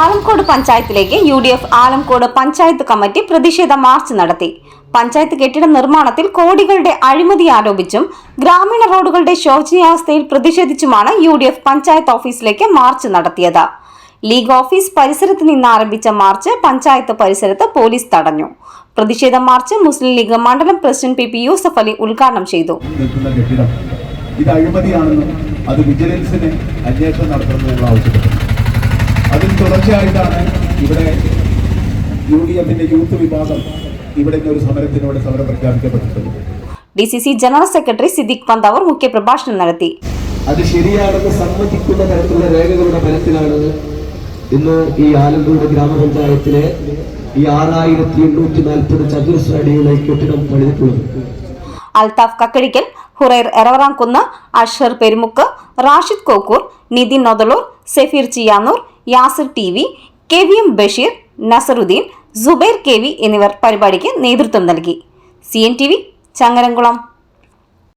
ആലംകോട് പഞ്ചായത്തിലേക്ക് U D F Alamkode panchayat committee പ്രതിഷേധ march നടത്തി. പഞ്ചായത്ത് കെട്ടിട നിർമ്മാണത്തിൽ കോടികളുടെ അഴിമതി ആരോപിച്ചും ഗ്രാമീണ റോഡുകളുടെ ശോചനീയാവസ്ഥയിൽ പ്രതിഷേധിച്ചുമാണ് യു ഡി എഫ് പഞ്ചായത്ത് ഓഫീസിലേക്ക് മാർച്ച് നടത്തിയത്. ലീഗ് ഓഫീസ് പരിസരത്ത് നിന്ന് ആരംഭിച്ച മാർച്ച് പഞ്ചായത്ത് പരിസരത്ത് പോലീസ് തടഞ്ഞു. പ്രതിഷേധ മാർച്ച് മുസ്ലിം ലീഗ് മണ്ഡലം president P P Yusuf Ali ഉദ്ഘാടനം ചെയ്തു. ഇത് അഴിമതിയാണെന്നും അത് വിജിലൻസിന് അന്വേഷണം നടത്തണമെന്നുള്ള ആവശ്യപ്പെട്ടു അതിന് തുടർച്ചയായിട്ടാണ് ഇവിടെ യു ഡി എഫിന്റെ യൂത്ത് വിഭാഗം ഇവിടെ ഒരു സമരത്തിനോട് സമരം പ്രഖ്യാപിക്കപ്പെട്ടിട്ടുള്ളത്. D C C general secretary Siddique Panthavar മുഖ്യപ്രഭാഷണം നടത്തി. അത് ശരിയാണെന്ന് സമ്മതിക്കുന്ന തരത്തിലുള്ള രേഖകളുടെ ബലത്തിലാണ് ഇന്ന് ഈ ആലന്തൂർ ഗ്രാമപഞ്ചായത്തിലെ ഈ ആറായിരത്തി എണ്ണൂറ്റി നാൽപ്പത് ചതുരശ്ര അടിയിലെ കെട്ടിടം പണിതിട്ടുള്ളത്. Althaf Kakkadikkal Hurair Eravaramkunnu Ashar Perumukku Rashid Kokkur Nithin Nothalur Safeer Chiyanur Yasir T V K V M Basheer Nasaruddin Zubair K V എന്നിവർ പരിപാടിക്ക് നേതൃത്വം നൽകി. C N T V Changaramkulam.